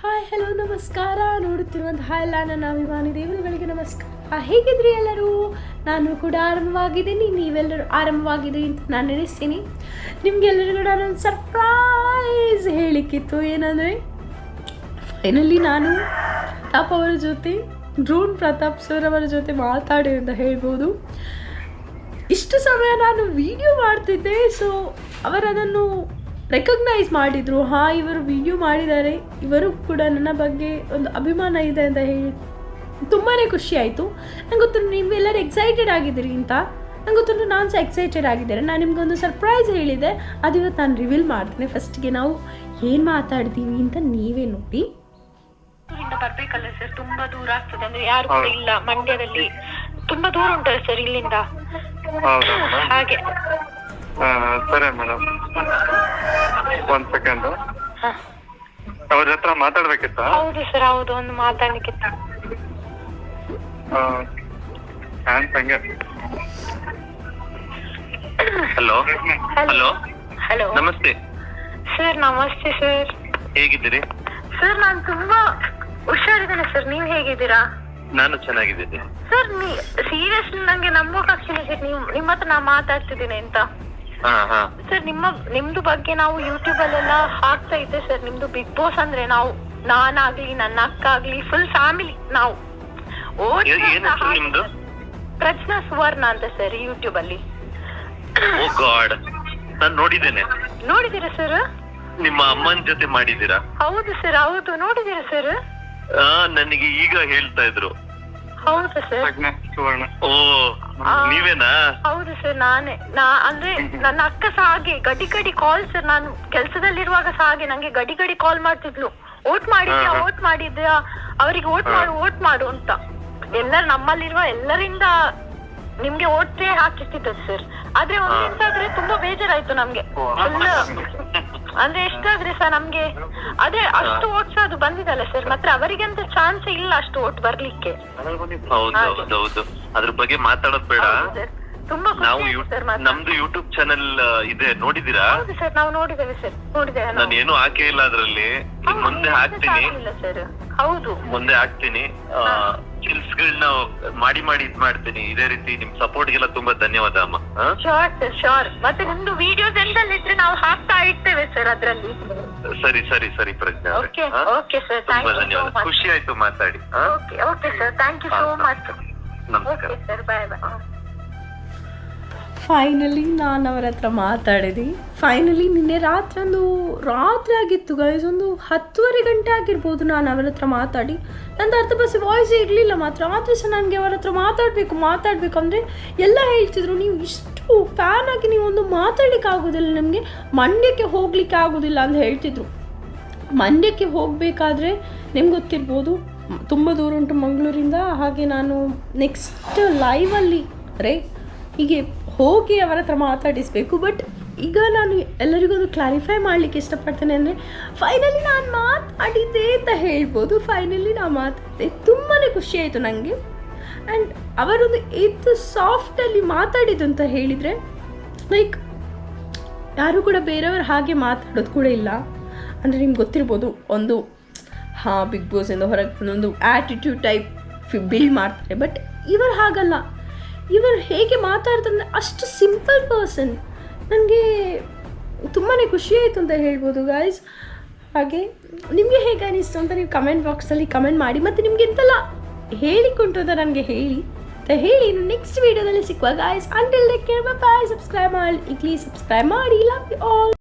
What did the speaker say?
Hi hello ನಮಸ್ಕಾರ. ನೋಡುತ್ತಿರುವಂತಹ ಎಲ್ಲ ನನ್ನ ಅಭಿಮಾನಿ ದೇವರುಗಳಿಗೆ ನಮಸ್ಕಾರ. ಹೇಗಿದ್ರಿ ಎಲ್ಲರೂ? ನಾನು ಕೂಡ ಆರಂಭವಾಗಿದ್ದೀನಿ ನೀವೆಲ್ಲರೂ ಆರಂಭವಾಗಿದ್ದೀರಿ ಅಂತ ನಾನು ನೆನೆಸ್ತೀನಿ. ನಿಮಗೆಲ್ಲರಿಗೂ ನಾನೊಂದು ಸರ್ಪ್ರೈಸ್ ಹೇಳಿಕ್ಕಿತ್ತು. ಏನಂದರೆ ಫೈನಲಿ ನಾನು ಪ್ರತಾಪ್ ಅವರ ಜೊತೆ, ಡ್ರೋನ್ ಪ್ರತಾಪ್ ಸರ್ ಅವರ ಜೊತೆ ಮಾತಾಡಿ ಅಂತ ಹೇಳ್ಬೋದು. ಇಷ್ಟು ಸಮಯ ನಾನು ವಿಡಿಯೋ ಮಾಡ್ತಿದ್ದೆ ಸೊ ಅವರದನ್ನು ರೆಕಗ್ನೈಸ್ ಮಾಡಿದರು. ಹಾಂ ಇವರು ವಿಡಿಯೋ ಮಾಡಿದ್ದಾರೆ. ಇವರು ಕೂಡ ನನ್ನ ಬಗ್ಗೆ ಒಂದು ಅಭಿಮಾನ ಇದೆ ಅಂತ ಹೇಳಿ ತುಂಬಾ ಖುಷಿ ಆಯಿತು. ನಂಗೆ ಗೊತ್ತು ನೀವೆಲ್ಲರೂ ಎಕ್ಸೈಟೆಡ್ ಆಗಿದ್ದೀರಿ ಅಂತ. ನಂಗೆ ಗೊತ್ತು ನಾನು ಸಹ ಎಕ್ಸೈಟೆಡ್ ಆಗಿದ್ದೇನೆ. ನಾನು ನಿಮ್ಗೊಂದು ಸರ್ಪ್ರೈಸ್ ಹೇಳಿದೆ. ಅದು ಇವತ್ತು ನಾನು ರಿವೀಲ್ ಮಾಡ್ತೇನೆ. ಫಸ್ಟ್ಗೆ ನಾವು ಏನು ಮಾತಾಡ್ತೀವಿ ಅಂತ ನೀವೇ ನೋಡಿ. ಬರ್ಬೇಕಲ್ಲ ಸರ್ ತುಂಬಾ ದೂರ ಆಗ್ತದೆ. ಅಂದ್ರೆ ಯಾರು ಕೂಡ ಇಲ್ಲ. ಮಂಡ್ಯದಲ್ಲಿ ತುಂಬಾ ದೂರ ಉಂಟಲ್ಲ ಸರ್ ಇಲ್ಲಿಂದ. ಹಾಗೆ. ಸರಿ ಮೇಡಮ್ ಒಂದ್ ಸೆಕೆಂಡ್ ಹ. ಅವ್ರ ಹತ್ರ ಮಾತಾಡ್ಬೇಕಿತ್ತ? ಹೌದು ಸರ್ ಹೌದು ಒಂದು ಮಾತಾಡ್ಲಿಕ್ಕಿತ್ತ. ಹಂಗೆ ಹಲೋ ಹಲೋ ಹಲೋ ನಮಸ್ತೆ. ಸರ್ ನಮಸ್ತೆ ಸರ್. ಹೇಗಿದ್ದೀರಿ? ಸರ್ ನಾನು ತುಂಬಾ ಹುಷಾರಿದ್ದೇನೆ ಸರ್. ನೀವು ಹೇಗಿದ್ದೀರಾ? ನಾನು ಚೆನ್ನಾಗಿದ್ದೀನಿ. ಸರ್ ನೀ ಸೀರಿಯಸ್ ನಂಗೆ ನಂಬೋಕಾಗ್ತಿಲ್ಲ ಸರ್ ನೀವು ನಿಮ್ಮ ಹತ್ರ ನಾ ಮಾತಾಡ್ತಿದ್ದೀನಿ ಅಂತ. ಸರ್ ನಿಮ್ಮ ನಿಮ್ದು ಬಗ್ಗೆ ನಾವು ಯೂಟ್ಯೂಬ್ ಅಲ್ಲೆಲ್ಲ ಹಾಕ್ತಾ ಇದ್ದೆ ಸರ್. ನಿಮ್ದು ಬಿಗ್ ಬಾಸ್ ಅಂದ್ರೆ ನಾವು ನಾನಾಗ್ಲಿ ನನ್ನ ಅಕ್ಕ ಆಗ್ಲಿ ಫುಲ್ ಫ್ಯಾಮಿಲಿ ನಾವು? ಪ್ರಜ್ನಾ ಸುವರ್ಣ ಅಂತ ಸರ್ ಯೂಟ್ಯೂಬ್ ಅಲ್ಲಿ ನಾನ್ ನೋಡಿದ್ದೇನೆ. ನೋಡಿದೀರಾ ಸರ್? ನಿಮ್ಮ ಅಮ್ಮನ ಜೊತೆ ಮಾಡಿದ್ದೀರಾ? ಹೌದು ಸರ್ ಹೌದು. ನೋಡಿದೀರಾ ಸರ್? ಆ ನನಗೆ ಈಗ ಹೇಳ್ತಾ ಇದ್ರು. ಹೌದು ಸರ್. ಸುವರ್ಣ. ಓ ನೀವೇನಾ? ಹೌದು ಸರ್ ನಾನೇ. ನಾ ಅಂದ್ರೆ ನನ್ನ ಅಕ್ಕ ಸಹ ಹಾಗೆ ಗಡಿ ಗಡಿ ಕಾಲ್ ಸರ್ ನಾನು ಕೆಲಸದಲ್ಲಿರುವಾಗ ಸಹ ಹಾಗೆ ನಂಗೆ ಗಡಿ ಗಡಿ ಕಾಲ್ ಮಾಡ್ತಿದ್ಲು. ಓಟ್ ಮಾಡಿದ್ಯಾ. ಓಟ್ ಮಾಡಿದ್ಯಾ? ಅವರಿಗೆ ಓಟ್ ಮಾಡು ಓಟ್ ಮಾಡು ಅಂತ. ಎಲ್ಲರ ನಮ್ಮಲ್ಲಿರುವ ಎಲ್ಲರಿಂದ ನಿಮ್ಗೆ ಓಟೇ ಹಾಕಿಸ್ತಿದ್ದದ್ದು ಸರ್. ಆದ್ರೆ ಒಂದ್. ಆದ್ರೆ ತುಂಬಾ ಬೇಜಾರಾಯ್ತು ನಮ್ಗೆ. ಅಂದ್ರೆ ಎಷ್ಟಾದ್ರೆ ಸರ್ ನಮ್ಗೆ? ಅದೇ ಅಷ್ಟು ಓಟ್ಸ್ ಅದು ಬಂದಿದಲ್ಲ ಸರ್ ಮಾತ್ರ ಅವರಿಗಂತ ಚಾನ್ಸ್ ಇಲ್ಲ ಅಷ್ಟು ಓಟ್ ಬರ್ಲಿಕ್ಕೆ. ಹೌದು ಹೌದು ಅದ್ರ ಬಗ್ಗೆ ಮಾತಾಡೋದ್ ಬೇಡ. ತುಂಬಾ ನಾವು ಖುಷಿ ಯು- ಸರ್ ನಮ್ದು ಯೂಟ್ಯೂಬ್ ಚಾನೆಲ್ ಇದೆ. ನೋಡಿದೀರಾ ಹೌದು ಸರ್ ನಾವು ನೋಡಿದ್ದೇವೆ ಸರ್. ನೋಡಿದ್ದೇವೆ ನಾನು ಏನು ಹಾಕೇ ಇಲ್ಲ ಅದ್ರಲ್ಲಿ. ಇನ್ ಮುಂದೆ ಹಾಕ್ತೀನಿ. ಸರ್. ಹೌದು. ಮುಂದೆ ಹಾಕ್ತೀನಿ. ಸ್ಕಿಲ್ಸ್ ಗಳನ್ನ ಮಾಡಿ ಮಾಡಿ ಇದ್ ಮಾಡ್ತೀನಿ. ಇದೇ ರೀತಿ ನಿಮ್ ಸಪೋರ್ಟ್ ಗೆಲ್ಲ ತುಂಬಾ ಧನ್ಯವಾದ ಅಮ್ಮ. ಆ? ಶೋರ್ ಸರ್ ಶೋರ್ ಮತ್ತೆ ನಿಮ್ದು ವಿಡಿಯೋಸ್ ಎಂದಲ್ಲಿದ್ರೆ ನಾವು ಹಾಕ್ತಾ ಇರ್ತೇವೆ ಸರ್ ಅದ್ರಲ್ಲಿ. ಸರಿ ಸರಿ ಸರಿ ಪ್ರಜ್ಞಾ ಅವ್ರೆ. ಓಕೆ ಆ? ಓಕೆ ಸರ್ ತುಂಬಾ ಥ್ಯಾಂಕ್ ಯು ಸೋ ಧನ್ಯವಾದ. ಮಚ್ ಖುಷಿ ಆಯ್ತು ಮಾತಾಡಿ. ಆ? Okay okay sir thank you so much ನಮಸ್ಕಾರ. Okay sir bye bye finally ನಾನು ಅವರ ಹತ್ರ ಮಾತಾಡಿದೆ ಫೈನಲಿ ನಿನ್ನೆ ರಾತ್ರಿ ಒಂದು, ರಾತ್ರಿ ಆಗಿತ್ತು ಗೈಸ್ ಒಂದು ಹತ್ತುವರೆ ಗಂಟೆ ಆಗಿರ್ಬೋದು ನಾನು ಅವರ ಹತ್ರ ಮಾತಾಡಿ. ನಂದು ಅರ್ಧ ಬಸ್ ವಾಯ್ಸ್ ಇರಲಿಲ್ಲ ಮಾತ್ರ. ಆದರೆ ಸಹ ನನಗೆ ಅವರ ಹತ್ರ ಮಾತಾಡಬೇಕು ಮಾತಾಡಬೇಕು ಅಂದರೆ ಎಲ್ಲ ಹೇಳ್ತಿದ್ರು. ನೀವು ಇಷ್ಟು ಫ್ಯಾನ್ ಆಗಿ ನೀವು ಒಂದು ಮಾತಾಡಲಿಕ್ಕೆ ಆಗೋದಿಲ್ಲ ನಿಮಗೆ. ಮಂಡ್ಯಕ್ಕೆ ಹೋಗಲಿಕ್ಕೆ ಆಗೋದಿಲ್ಲ ಅಂತ ಹೇಳ್ತಿದ್ರು. ಮಂಡ್ಯಕ್ಕೆ ಹೋಗಬೇಕಾದ್ರೆ ನಿಮ್ಗೆ ಗೊತ್ತಿರ್ಬೋದು, ತುಂಬ ದೂರ ಉಂಟು ಮಂಗಳೂರಿಂದ. ಹಾಗೆ ನಾನು ನೆಕ್ಸ್ಟ್ ಲೈವಲ್ಲಿ ಅಂದರೆ ಹೀಗೆ ಹೋಗಿ ಅವರ ಹತ್ರ ಮಾತಾಡಿಸಬೇಕು. ಬಟ್ ಈಗ ನಾನು ಎಲ್ಲರಿಗೊಂದು ಕ್ಲಾರಿಫೈ ಮಾಡಲಿಕ್ಕೆ ಇಷ್ಟಪಡ್ತೇನೆ ಅಂದರೆ ಫೈನಲಿ ನಾನು ಮಾತಾಡಿದ್ದೆ ಅಂತ ಹೇಳ್ಬೋದು. ಫೈನಲಿ ನಾನು ಮಾತಾಡಿದೆ ತುಂಬಾ ಖುಷಿ ಆಯಿತು ನನಗೆ ಆ್ಯಂಡ್ ಅವರೊಂದು ಇದು ಸಾಫ್ಟಲ್ಲಿ ಮಾತಾಡಿದ್ದು ಅಂತ ಹೇಳಿದರೆ ಲೈಕ್ ಯಾರು ಕೂಡ ಬೇರೆಯವರು ಹಾಗೆ ಮಾತಾಡೋದು ಕೂಡ ಇಲ್ಲ. ಅಂದರೆ ನಿಮ್ಗೆ ಗೊತ್ತಿರ್ಬೋದು, ಒಂದು, ಹಾಂ ಬಿಗ್ ಬಾಸಿಂದ ಹೊರಗೆ ಒಂದು ಆ್ಯಟಿಟ್ಯೂಡ್ ಟೈಪ್ ಬಿಲ್ಡ್ ಮಾಡ್ತಾರೆ. ಬಟ್ ಇವರು ಹಾಗಲ್ಲ. ಇವರು ಹೇಗೆ ಮಾತಾಡ್ತಾರೆ ಅಷ್ಟು ಸಿಂಪಲ್ ಪರ್ಸನ್ ನನಗೆ ತುಂಬಾ ಖುಷಿ ಆಯಿತು ಅಂತ ಹೇಳ್ಬೋದು ಗಾಯ್ಸ್ ಹಾಗೆ ನಿಮಗೆ ಹೇಗೆ ಅನಿಸ್ತು ಅಂತ ನೀವು ಕಮೆಂಟ್ ಬಾಕ್ಸಲ್ಲಿ ಕಮೆಂಟ್ ಮಾಡಿ, ಮತ್ತು ನಿಮಗೆ ಎಂತೆಲ್ಲ ಹೇಳಿಕೊಂಡು ಅಂತ ನನಗೆ ಹೇಳಿ. ಅಂತ ಹೇಳಿ ನೆಕ್ಸ್ಟ್ ವೀಡಿಯೋದಲ್ಲಿ ಸಿಕ್ಕುವ guys until care bye subscribe ಮಾಡಿ ಪ್ಲೀಸ್ ಸಬ್ಸ್ಕ್ರೈಬ್ ಮಾಡಿ. Love you all